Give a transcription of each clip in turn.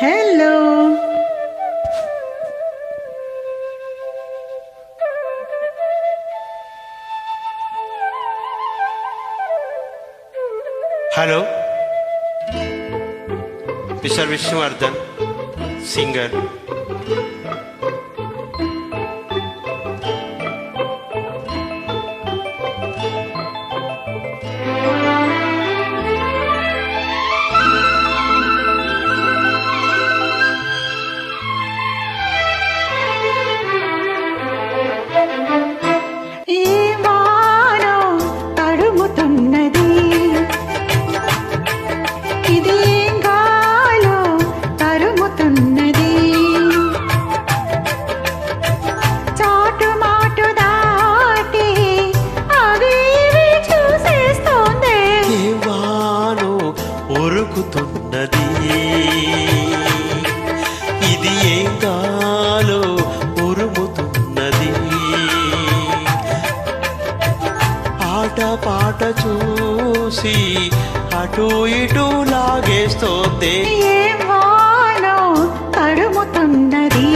Hello. Hello. Mr. Vishnuvardhan, singer. చూసి అటు ఇటు లాగేస్తోంది. తడుముతున్నది?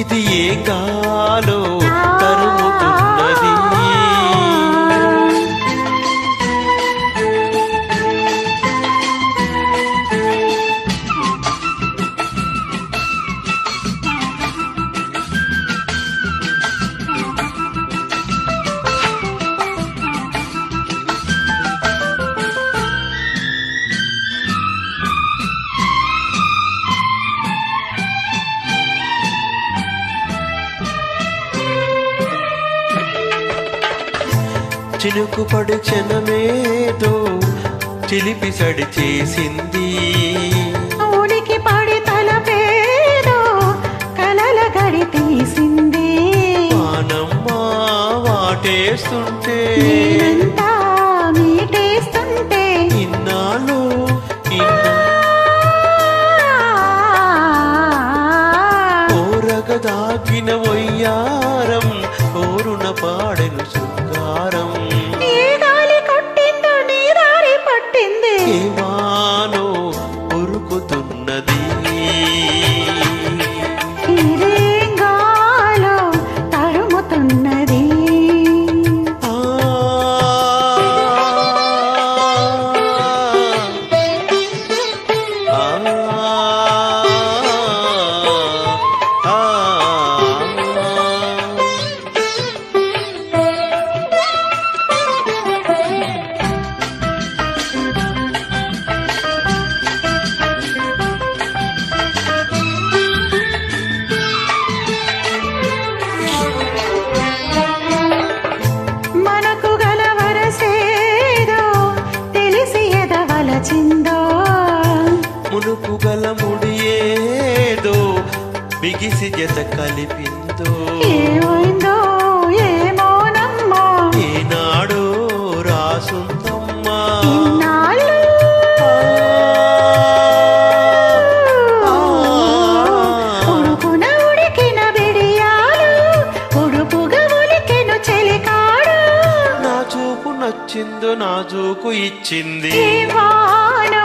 ఇది ఏ గాలో చినుకు పడి క్షణమేదో చిలిపి సడి చేసింది. ఉనికి పడి తలపేదో కలల గడి తీసింది. వానమ్మ వాటేస్తుంటే మీటేస్తుంటే ఇన్నాళ్ళు ఇన్నా దాగిన వయ్యారం ఓరున పాడెను കൂടതീ బిగిసి జత కలిపిందో. ఏమైందో ఏమోనమ్మా. ఏనాడో రాసుందమ్మా. నచ్చిందో నా చూకు ఇచ్చింది. వాను